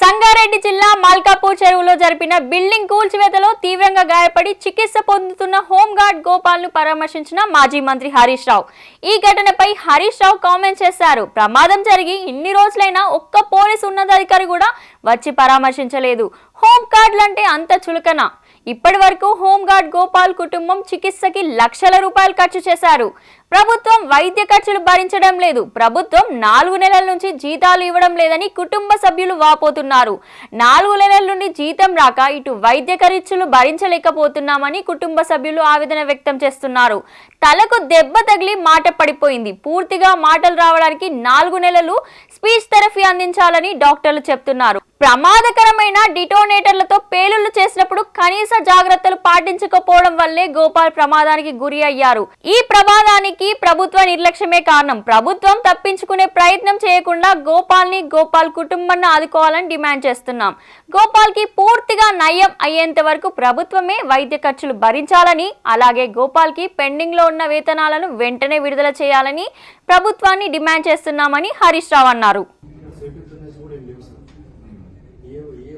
సంగారెడ్డి జిల్లా మల్కాపూర్ చెరువులో జరిపిన బిల్డింగ్ కూల్చివేతలో తీవ్రంగా గాయపడి చికిత్స పొందుతున్న హోంగార్డ్ గోపాల్ను పరామర్శించిన మాజీ మంత్రి హరీష్ రావు. ఈ ఘటనపై హరీష్ రావు కామెంట్ చేశారు. ప్రమాదం జరిగి ఇన్ని రోజులైనా ఒక్క పోలీసు ఉన్నతాధికారి కూడా వచ్చి పరామర్శించలేదు. హోంగార్డులంటే అంత చులకన. ఇప్పటి వరకు హోంగార్డ్ గోపాల్ కుటుంబం చికిత్సకి లక్షల రూపాయలు ఖర్చు చేశారు. ప్రభుత్వం వైద్య ఖర్చులు భరించడం లేదు. ప్రభుత్వం నాలుగు నెలల నుంచి జీతాలు ఇవ్వడం లేదని కుటుంబ సభ్యులు వాపోతున్నారు. నాలుగు నెలల నుండి జీతం రాక ఇటు వైద్య ఖర్చులు భరించలేకపోతున్నామని కుటుంబ సభ్యులు ఆవేదన వ్యక్తం చేస్తున్నారు. తలకు దెబ్బ తగిలి మాట పడిపోయింది. పూర్తిగా మాటలు రావడానికి నాలుగు నెలలు స్పీచ్ థెరపీ అందించాలని డాక్టర్లు చెప్తున్నారు. ప్రమాదకరమైన డిటోనేటర్లతో పేలుళ్ళు చేసినప్పుడు కనీస జాగ్రత్తలు పాటించకపోవడం వల్లే గోపాల్ ప్రమాదానికి గురి అయ్యారు. ఈ ప్రమాదానికి ప్రభుత్వ నిర్లక్ష్యమే కారణం. ప్రభుత్వం తప్పించుకునే ప్రయత్నం చేయకుండా గోపాల్ని గోపాల్ కుటుంబాన్ని ఆదుకోవాలని డిమాండ్ చేస్తున్నాం. గోపాల్కి పూర్తిగా నయం అయ్యేంత వరకు ప్రభుత్వమే వైద్య ఖర్చులు భరించాలని అలాగే గోపాల్కి పెండింగ్లో ఉన్న వేతనాలను వెంటనే విడుదల చేయాలని ప్రభుత్వాన్ని డిమాండ్ చేస్తున్నామని హరీష్ రావు అన్నారు. ఏ ఏ